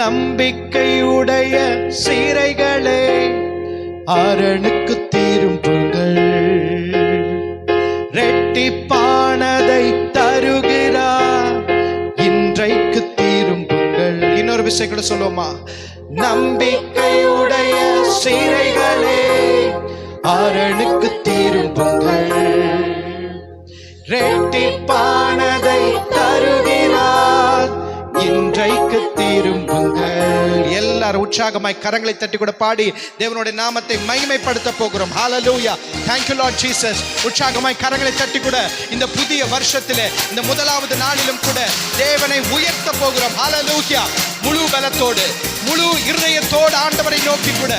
நம்பிக்கையுடைய சீரைகளே அரணுக்கு திரும்புங்கள் ரெட்டிப்பானதை தருகிறார் இன்றைக்கு திரும்புங்கள் இன்னொரு விஷயம் கூட சொல்லுவோமா? நம்பிக்கையுடைய சீரைகளே அரணுக்கு திரும்புங்கள் ரெட்டிப்பானதை தருகிறார் இன்றைக்கு எல்லாரும் உற்சாகமாய் கரங்களை தட்டி கூட பாடி தேவனுடைய நாமத்தை மகிமைப்படுத்த போகிறோம். Hallelujah thank you lord Jesus உற்சாகமாய் கரங்களை தட்டி கூட இந்த புதிய வருஷத்திலே இந்த முதலாவது நாளிலும் கூட தேவனை உயர்த்த போகிறோம். ஹாலலூயா முழு பலத்தோடு முழு இருதயத்தோடு ஆண்டவரை நோக்கி கூட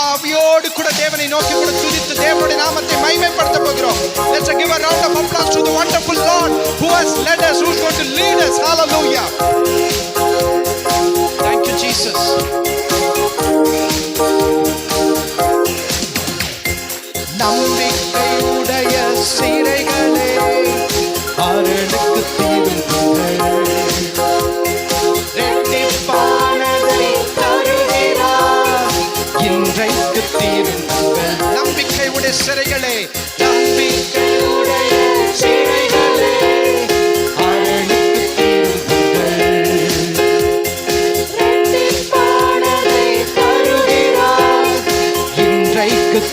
ஆவியோடு கூட தேவனை நோக்கி கூட துதித்து தேவனுடைய நாமத்தை மகிமைப்படுத்த போகிறோம். Let's give a round of applause to the wonderful lord who has led us who's going to lead us. Hallelujah. Thank you jesus.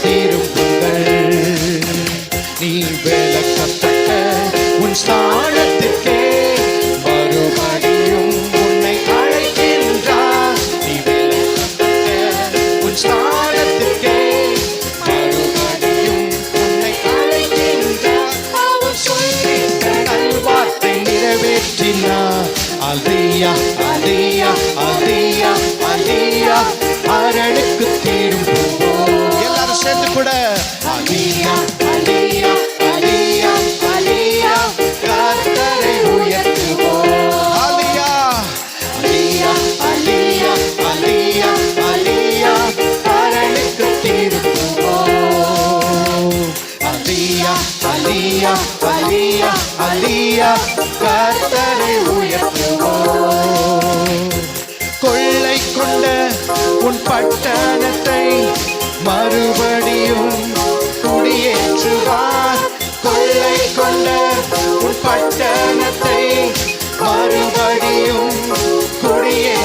இன்றைக்கு தீருங்கள் அலியா அலியா அலியா அலியா கர்த்தரை உயர்த்துவோம். கொள்ளை கொண்ட உன் பட்டணத்தை மறுபடியும் குடியேற்றுவார் கொள்ளை கொண்ட உன் பட்டணத்தை மறுபடியும் குடியே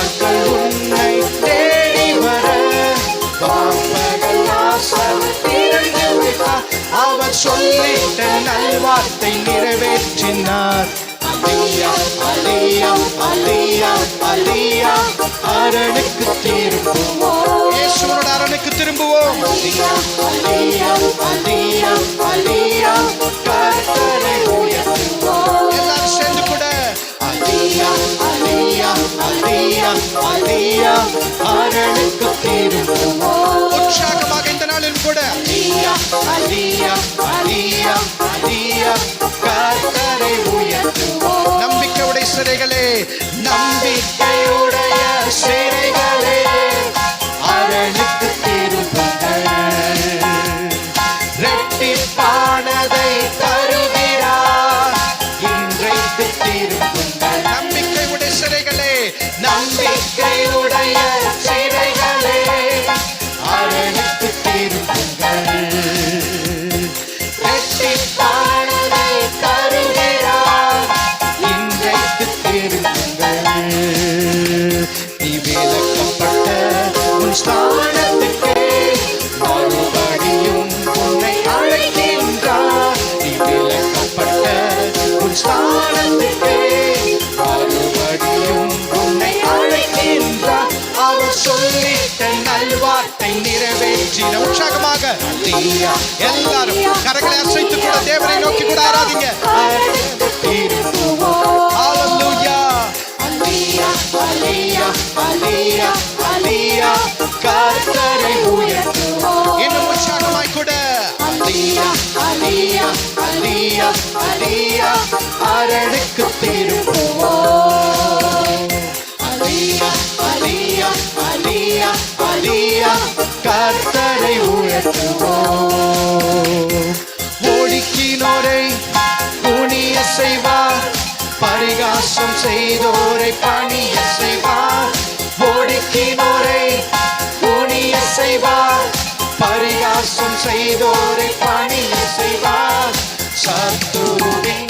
நாட்கள் உன்னை தேடி வர அவர் சொல்லிட்ட நல்வார்த்தை நிறைவேற்றினார் அலியா அலியா அலியா அலியா அரணுக்கு திரும்புவோம் இயேசுவோட அரணுக்கு திரும்புவோம் அலியா அலியா அலியா அலியா உற்சாகமாக இந்த நாளில் கூட. நம்பிக்கையுடைய சிறைகளே நம்பிக்கையுடைய சிறைகளே நிறைவேற்றின உற்சாகமாக. எல்லாரும் கரங்களை அசைத்து கூட தேவனை நோக்கி கூட ஆராதிங்க. இன்னும் உற்சாகமாய் கூட. அரணுக்கு திரும்புவோம் கத்தரை உயர்த்துவோம். ஓடிக்கினோரை குனிய செய்வார் பரிகாசம் செய்தோரை பணிய செய்வார் ஓடிக்கினோரை குனிய செய்வார் பரிகாசம் செய்தோரை பணிய செய்வார் சத்துருவின்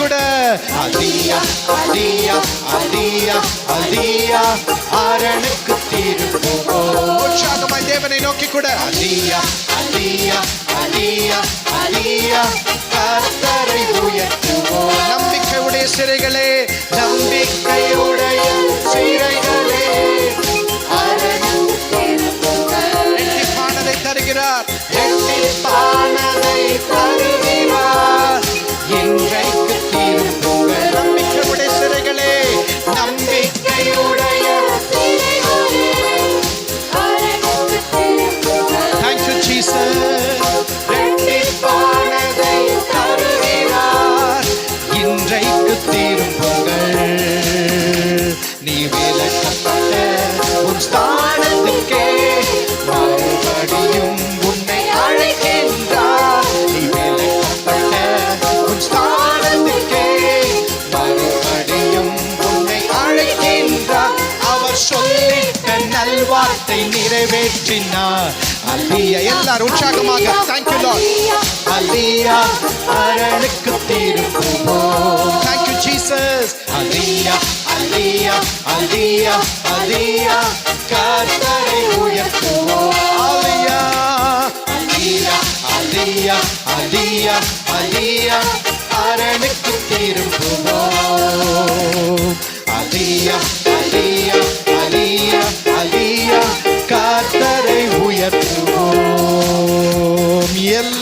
கூட அலியா அலியா அலியா அலியா அரணுக்கு உற்சாகமாய் தேவனை நோக்கி கூட அலியா அலியா அலியா அலியா கர்த்தரை உயர்த்துவோம் நம்பிக்கையுடைய சிறைகளே நம்பிக்கையுடைய நல்வார்த்தை நிறைவேற்றினார் அல்லியா எல்லாரும் உற்சாகமாக. தேங்க்யூ லார்ட் அல்லியா அரணுக்கு திரும்புவோம் தேங்க்யூ ஜீசஸ் அல்லியா அல்லியா அல்லியா அல்லியா கர்த்தரை உயர்த்துவோம் அல்லியா. அல்லியா அல்லியா அல்லியா அல்லியா அரணுக்கு திரும்புவோம் அல்லியா